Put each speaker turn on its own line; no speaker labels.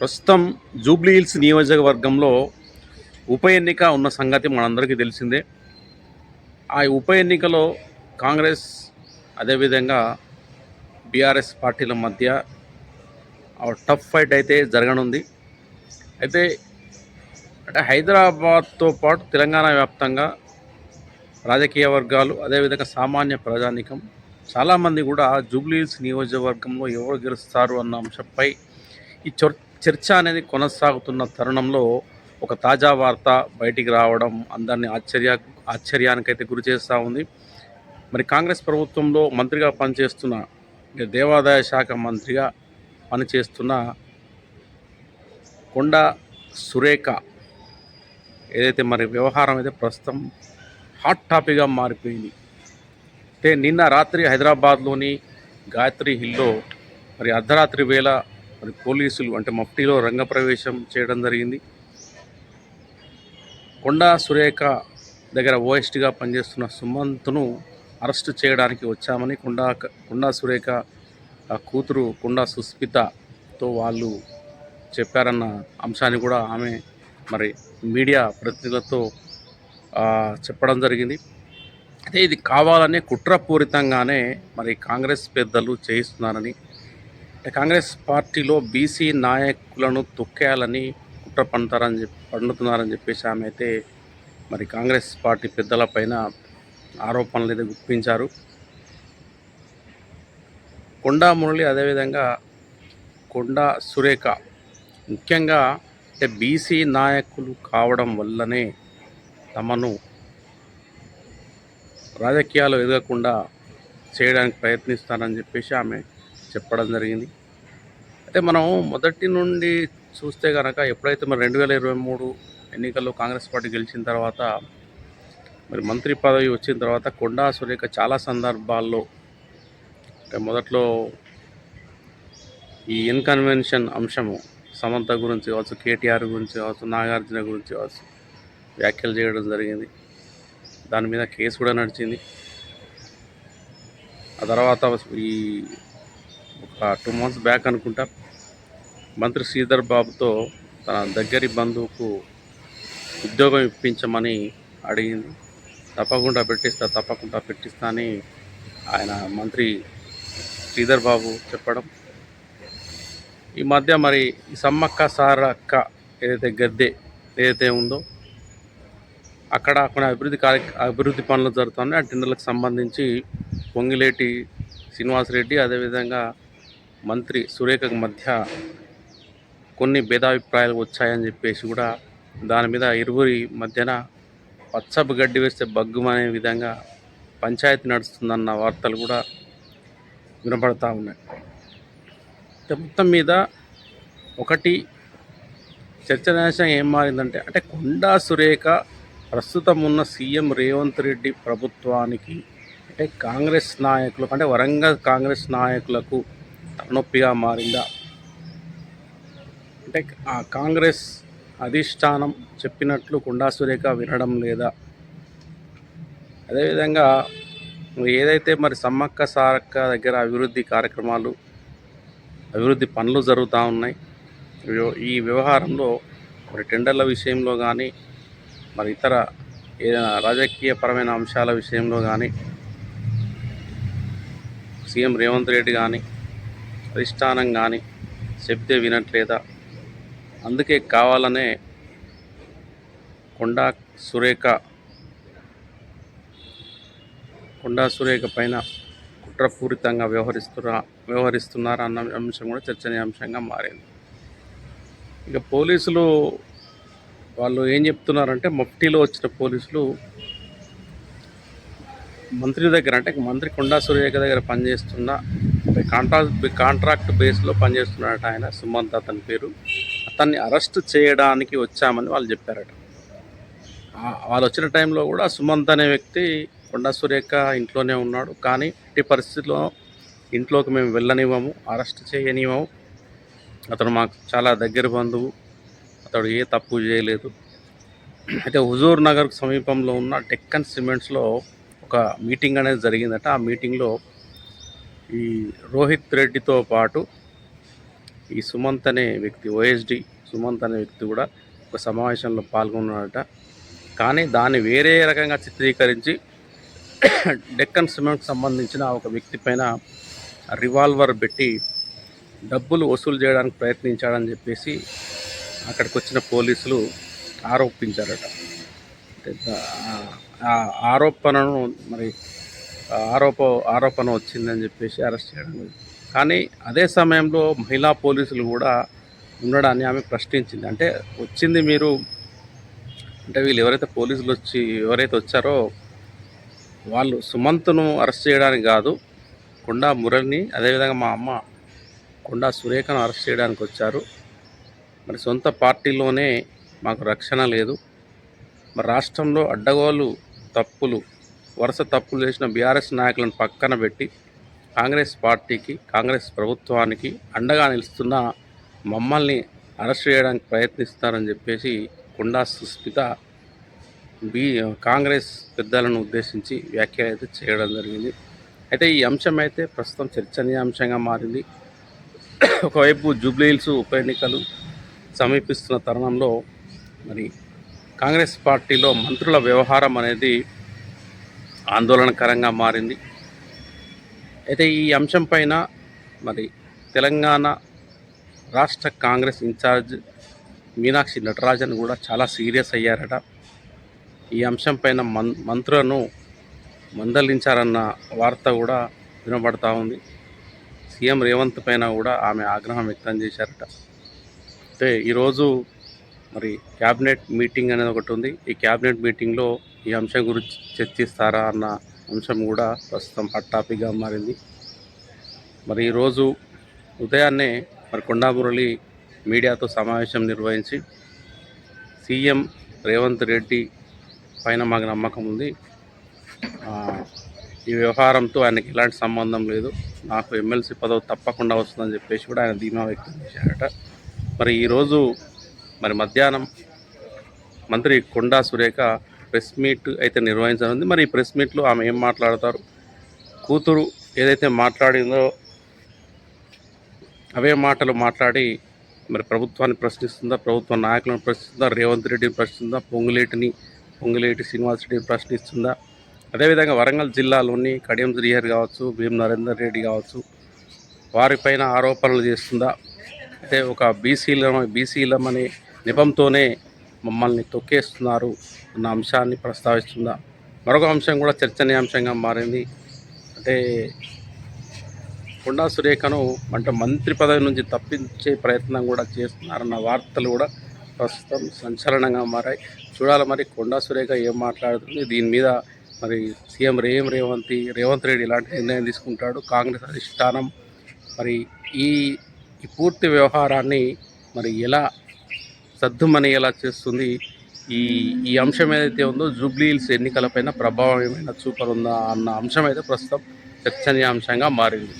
ప్రస్తుతం Jubilee hills నియోజకవర్గంలో ఉప ఎన్నిక ఉన్న సంగతి మనందరికీ తెలిసిందే. ఆ ఉప ఎన్నికలో కాంగ్రెస్ అదేవిధంగా బీఆర్ఎస్ పార్టీల మధ్య టఫ్ ఫైట్ అయితే జరగనుంది. అయితే అంటే హైదరాబాద్తో పాటు తెలంగాణ వ్యాప్తంగా రాజకీయ వర్గాలు అదేవిధంగా సామాన్య ప్రజానికం చాలామంది కూడా జూబ్లీహిల్స్ నియోజకవర్గంలో ఎవరు గెలుస్తారు అన్న అంశంపై ఈ చర్ చర్చ అనేది కొనసాగుతున్న తరుణంలో ఒక తాజా వార్త బయటికి రావడం అందరినీ ఆశ్చర్య ఆశ్చర్యానికైతే గురి చేస్తూ ఉంది. మరి కాంగ్రెస్ ప్రభుత్వంలో మంత్రిగా పనిచేస్తున్న దేవాదాయ శాఖ మంత్రిగా పనిచేస్తున్న కొండ సురేఖ ఏదైతే మరి వ్యవహారం అయితే ప్రస్తుతం హాట్ టాపిక్గా మారిపోయింది. అంటే నిన్న రాత్రి హైదరాబాద్లోని గాయత్రి హిల్లో మరి అర్ధరాత్రి వేళ మరి పోలీసులు అంటే మఫ్టీలో రంగప్రవేశం చేయడం జరిగింది. కొండా సురేఖ దగ్గర ఓఎస్టీగా పనిచేస్తున్న సుమంత్ను అరెస్ట్ చేయడానికి వచ్చామని కొండా కొండా సురేఖ కూతురు కొండా సుస్మితతో వాళ్ళు చెప్పారన్న అంశాన్ని కూడా ఆమె మరి మీడియా ప్రతినిధులతో చెప్పడం జరిగింది. అయితే ఇది కావాలనే కుట్రపూరితంగానే మరి కాంగ్రెస్ పెద్దలు చేయిస్తున్నారని కాంగ్రెస్ పార్టీలో బీసీ నాయకులను తొక్కేయాలని కుట్ర పండుతారని చెప్పి పండుతున్నారని చెప్పేసి ఆమె అయితే మరి కాంగ్రెస్ పార్టీ పెద్దల పైన ఆరోపణలు అయితే గుప్పించారు. కొండా మురళి అదేవిధంగా కొండా సురేఖ ముఖ్యంగా అంటే బీసీ నాయకులు కావడం వల్లనే తమను రాజకీయాలు ఎదగకుండా చేయడానికి ప్రయత్నిస్తానని చెప్పేసి ఆమె చెప్పడం జరిగింది. అయితే మనం మొదటి నుండి చూస్తే కనుక ఎప్పుడైతే మరి రెండు వేల ఇరవై మూడు ఎన్నికల్లో కాంగ్రెస్ పార్టీ గెలిచిన తర్వాత మరి మంత్రి పదవి వచ్చిన తర్వాత కొండా సురేఖ చాలా సందర్భాల్లో అంటే మొదట్లో ఈ ఇన్కన్వెన్షన్ అంశము సమంత గురించి కావచ్చు కేటీఆర్ గురించి కావచ్చు నాగార్జున గురించి కావచ్చు వ్యాఖ్యలు చేయడం జరిగింది. దాని మీద కేసు కూడా నడిచింది. ఆ తర్వాత ఈ ఒక టూ మంత్స్ బ్యాక్ అనుకుంటా మంత్రి శ్రీధర్ బాబుతో తన దగ్గరి బంధువుకు ఉద్యోగం ఇప్పించమని అడిగింది. తప్పకుండా పెట్టిస్తా తప్పకుండా పెట్టిస్తా అని ఆయన మంత్రి శ్రీధర్ బాబు చెప్పడం. ఈ మధ్య మరి ఈ సమ్మక్క సారక్క ఏదైతే గద్దె ఏదైతే ఉందో అక్కడ కొన్ని అభివృద్ధి కార్య అభివృద్ధి పనులు జరుగుతున్నాయి. ఆ టెండర్లకు సంబంధించి పొంగిలేటి శ్రీనివాసరెడ్డి అదేవిధంగా మంత్రి సురేఖకు మధ్య కొన్ని భేదాభిప్రాయాలు వచ్చాయని చెప్పేసి కూడా దాని మీద ఇరువురి మధ్యన పచ్చపు గడ్డి వేస్తే బగ్గుమనే విధంగా పంచాయతీ నడుస్తుందన్న వార్తలు కూడా వినపడతా ఉన్నాయి. మొత్తం మీద ఒకటి చర్చనాశం ఏం మారిందంటే అంటే కొండా సురేఖ ప్రస్తుతం ఉన్న సీఎం రేవంత్ రెడ్డి ప్రభుత్వానికి అంటే కాంగ్రెస్ నాయకులకు అంటే వరంగల్ కాంగ్రెస్ నాయకులకు తలనొప్పిగా మారిందా? అంటే ఆ కాంగ్రెస్ అధిష్టానం చెప్పినట్లు కుండా సురేఖ వినడం లేదా? అదేవిధంగా ఏదైతే మరి సమ్మక్క సారక్క దగ్గర అభివృద్ధి కార్యక్రమాలు అభివృద్ధి పనులు జరుగుతూ ఉన్నాయి ఈ వ్యవహారంలో మరి టెండర్ల విషయంలో కానీ మరి ఇతర ఏదైనా రాజకీయపరమైన అంశాల విషయంలో కానీ సీఎం రేవంత్ రెడ్డి కానీ అధిష్టానం కానీ చెప్తే వినట్లేదా? అందుకే కావాలనే కొండా సురేఖ కొండా సురేఖ పైన కుట్రపూరితంగా వ్యవహరిస్తున్నా వ్యవహరిస్తున్నారా అన్న అంశం కూడా చర్చనీయాంశంగా మారింది. ఇక పోలీసులు వాళ్ళు ఏం చెప్తున్నారంటే మఫ్టీలో వచ్చిన పోలీసులు మంత్రి దగ్గర అంటే మంత్రి కొండా సురేఖ దగ్గర పనిచేస్తున్న కాంట్రాక్ట్ కాంట్రాక్ట్ బేస్లో పనిచేస్తున్నాడట ఆయన సుమంత్ అతని పేరు. అతన్ని అరెస్ట్ చేయడానికి వచ్చామని వాళ్ళు చెప్పారట. వాళ్ళు వచ్చిన టైంలో కూడా సుమంత్ అనే వ్యక్తి కొండా సురేఖ ఇంట్లోనే ఉన్నాడు. కానీ ఎట్టి పరిస్థితిలో ఇంట్లోకి మేము వెళ్ళనివ్వము అరెస్ట్ చేయనివ్వము. అతను మాకు చాలా దగ్గర బంధువు. అతడు ఏ తప్పు చేయలేదు. అయితే హుజూర్ నగర్కు సమీపంలో ఉన్న డెక్కన్ సిమెంట్స్లో ఒక మీటింగ్ అనేది జరిగిందట. ఆ మీటింగ్లో ఈ రోహిత్ రెడ్డితో పాటు ఈ సుమంత్ అనే వ్యక్తి ఓఎస్డి సుమంత్ అనే వ్యక్తి కూడా ఒక సమావేశంలో పాల్గొన్నాడట. కానీ దాన్ని వేరే రకంగా చిత్రీకరించి డెక్కన్ సిమెంట్కి సంబంధించిన ఒక వ్యక్తి పైన రివాల్వర్ పెట్టి డబ్బులు వసూలు చేయడానికి ప్రయత్నించాడని చెప్పేసి అక్కడికి వచ్చిన పోలీసులు ఆరోపించారట. ఆరోపణను మరి ఆరోప ఆరోపణ వచ్చిందని చెప్పేసి అరెస్ట్ చేయడం కానీ అదే సమయంలో మహిళా పోలీసులు కూడా ఉండడాన్ని ఆమె ప్రశ్నించింది. అంటే వచ్చింది మీరు అంటే వీళ్ళు ఎవరైతే పోలీసులు వచ్చి ఎవరైతే వచ్చారో వాళ్ళు సుమంత్ను అరెస్ట్ చేయడానికి కాదు కొండా మురళిని అదేవిధంగా మా అమ్మ కొండా సురేఖను అరెస్ట్ చేయడానికి వచ్చారు. మరి సొంత పార్టీలోనే మాకు రక్షణ లేదు. మరి రాష్ట్రంలో అడ్డగోలు తప్పులు వరుస తప్పులు చేసిన బీఆర్ఎస్ నాయకులను పక్కన పెట్టి కాంగ్రెస్ పార్టీకి కాంగ్రెస్ ప్రభుత్వానికి అండగా నిలుస్తున్న మమ్మల్ని అరెస్ట్ చేయడానికి ప్రయత్నిస్తారని చెప్పేసి కొండా సుస్మిత బీ కాంగ్రెస్ పెద్దలను ఉద్దేశించి వ్యాఖ్యలు అయితే చేయడం జరిగింది. అయితే ఈ అంశం అయితే ప్రస్తుతం చర్చనీయాంశంగా మారింది. ఒకవైపు జూబ్లీహిల్స్ ఉప ఎన్నికలు సమీపిస్తున్న తరుణంలో మరి కాంగ్రెస్ పార్టీలో మంత్రుల వ్యవహారం అనేది ఆందోళనకరంగా మారింది. అయితే ఈ అంశం పైన మరి తెలంగాణ రాష్ట్ర కాంగ్రెస్ ఇన్ఛార్జ్ మీనాక్షి నటరాజన్ కూడా చాలా సీరియస్ అయ్యారట. ఈ అంశం పైన మన్ మంత్రులను మందలించారన్న వార్త కూడా వినబడతా ఉంది. సీఎం రేవంత్ పైన కూడా ఆమె ఆగ్రహం వ్యక్తం చేశారట. అయితే ఈరోజు మరి క్యాబినెట్ మీటింగ్ అనేది ఒకటి ఉంది. ఈ క్యాబినెట్ మీటింగ్లో ఈ అంశం గురించి చర్చిస్తారా అన్న అంశం కూడా ప్రస్తుతం హాట్ టాపిక్గా మారింది. మరి ఈరోజు ఉదయాన్నే మరి కొండామురళి మీడియాతో సమావేశం నిర్వహించి సీఎం రేవంత్ రెడ్డి పైన మాకు నమ్మకం ఉంది. ఈ వ్యవహారంతో ఆయనకి ఎలాంటి సంబంధం లేదు. నాకు ఎమ్మెల్సీ పదవి తప్పకుండా వస్తుందని చెప్పేసి కూడా ఆయన ధీమా వ్యక్తం చేశారట. మరి ఈరోజు మరి మధ్యాహ్నం మంత్రి కొండా సురేఖ ప్రెస్ మీట్ అయితే నిర్వహించనుంది. మరి ఈ ప్రెస్ మీట్లో ఆమె ఏం మాట్లాడతారు? కూతురు ఏదైతే మాట్లాడిందో అవే మాటలు మాట్లాడి మరి ప్రభుత్వాన్ని ప్రశ్నిస్తుందా? ప్రభుత్వ నాయకులను ప్రశ్నిస్తుందా? రేవంత్ రెడ్డిని ప్రశ్నిస్తుందా? పొంగులేటిని పొంగులేటి శ్రీనివాస్ రెడ్డిని ప్రశ్నిస్తుందా? అదేవిధంగా వరంగల్ జిల్లాలోని కడియం శ్రీహర్ కావచ్చు భీమ్ నరేందర్ రెడ్డి కావచ్చు వారిపైన ఆరోపణలు చేస్తుందా? అయితే ఒక బీసీల బీసీలం నిపంతోనే మమ్మల్ని తొక్కేస్తున్నారు అన్న అంశాన్ని ప్రస్తావిస్తుందా మరొక అంశం కూడా చర్చనీయాంశంగా మారింది. అంటే కొండా సురేఖను అంటే మంత్రి పదవి నుంచి తప్పించే ప్రయత్నం కూడా చేస్తున్నారన్న వార్తలు కూడా ప్రస్తుతం సంచలనంగా మారాయి. చూడాలి మరి కొండా సురేఖ ఏం మాట్లాడుతుంది. దీని మీద మరి సీఎం రేవం రేవంత్ రేవంత్ రెడ్డి ఇలాంటి నిర్ణయం తీసుకుంటాడు. కాంగ్రెస్ అధిష్టానం మరి ఈ పూర్తి వ్యవహారాన్ని మరి ఎలా సద్దుమని ఎలా చేస్తుంది. ఈ ఈ అంశం ఏదైతే ఉందో జూబ్లీహిల్స్ ఎన్నికలపైన ప్రభావం ఏమైనా చూపరుందా అన్న అంశం అయితే ప్రస్తుతం చర్చనీయాంశంగా మారింది.